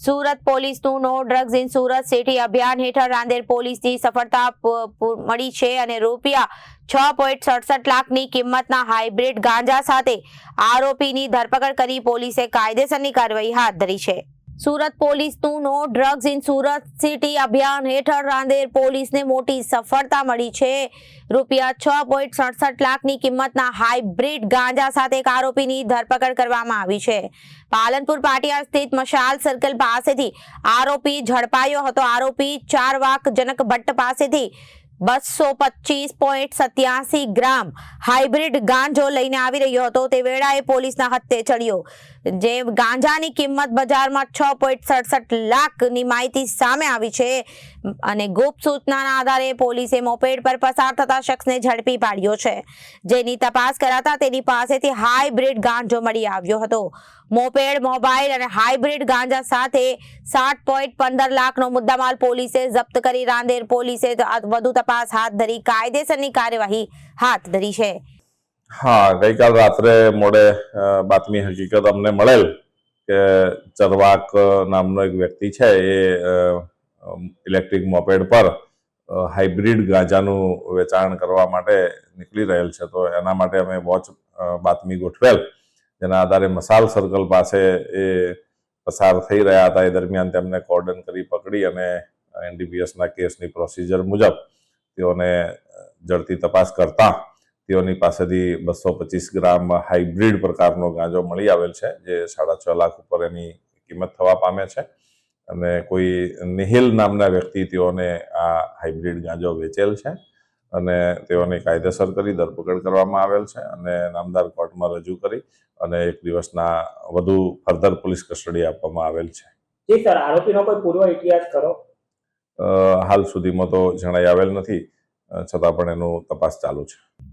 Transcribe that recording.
સુરત પોલીસનું no drugs in Surat city અભિયાન હેઠળ રાંદેર પોલીસની સફળતા મળી છે અને રૂપિયા છ પોઈન્ટ સડસઠ લાખની કિંમતના હાઇબ્રિડ ગાંજા સાથે આરોપીની ધરપકડ કરી પોલીસે કાયદેસરની કાર્યવાહી હાથ ધરી છે. સુરત પોલીસનું no drugs in Surat city અભિયાન હેઠળ રાંદેર પોલીસને મોટી સફળતા મળી છે. રૂપિયા છ પોઈન્ટ સડસઠ લાખની કિંમતના હાઇબ્રિડ ગાંજા સાથે એક આરોપીની ધરપકડ કરવામાં આવી છે. પાલનપુર પાટિયા સ્થિત મશાલ સર્કલ પાસેથી આરોપી ઝડપાયો હતો. આરોપી ચાર વાક જનક ભટ્ટ પાસેથી બસો પચીસ પોઈન્ટ સત્યાસી ગ્રામ હાઇબ્રિડ ગાંજો લઈને આવી રહ્યો હતો. તે વેળાએ પોલીસના હત્તે ચડ્યો. જે ગાંજાની કિંમત બજારમાં છ પોઈન્ટ સડસઠ લાખની માહિતી સામે આવી છે. અને ગુપ્ત સૂચનાના આધારે પોલીસે મોપેડ પર પસાર થતા શખ્સને ઝડપી પાડ્યો છે. જેની તપાસ કરાતા તેની પાસેથી હાઇબ્રિડ ગાંજો મળી આવ્યો હતો. મોપેડ, મોબાઈલ અને હાઇબ્રિડ ગાંજા સાથે સાત પોઈન્ટ પંદર લાખનો મુદ્દામાલ પોલીસે જપ્ત કરી રાંદેર પોલીસે વધુ તપાસ હાથ ધરી કાયદેસરની કાર્યવાહી હાથ ધરી છે. હા, ગઈકાલ રાત્રે મોડે બાતમી હકીકત અમને મળેલ કે ચરવાક નામનો એક વ્યક્તિ છે એ ઇલેક્ટ્રિક મોપેડ પર હાઇબ્રિડ ગાંજાનું વેચાણ કરવા માટે નીકળી રહેલ છે. તો એના માટે અમે વોચ બાતમી ગોઠવેલ. જેના આધારે મસાલ સર્કલ પાસે એ પસાર થઈ રહ્યા હતા. એ દરમિયાન તેમને કોર્ડન કરી પકડી અને એનડીપીએસના કેસની પ્રોસિજર મુજબ તેઓને ઝડપી તપાસ કરતા તેઓની પાસેથી બસો પચીસ ગ્રામ હાઇબ્રિડ પ્રકારનો ગાંજો મળી આવેલ છે જે સાડા છ લાખ ઉપર એની કિંમત થવા પામે છે. અને કોઈ નિહિલ નામના વ્યક્તિ તેઓને આ હાઇબ્રિડ ગાંજો વેચેલ છે અને તેઓની કાયદેસર કરી ધરપકડ કરવામાં આવેલ છે અને નામદાર કોર્ટમાં રજૂ કરી અને એક દિવસના વધુ ફર્ધર પોલીસ કસ્ટડી આપવામાં આવેલ છે. જી સર આરોપીનો કોઈ પૂર્વ ઇતિહાસ ખરો? હાલ સુધીમાં તો જણાઈ આવેલ નથી છતાં પણ એનું તપાસ ચાલુ છે.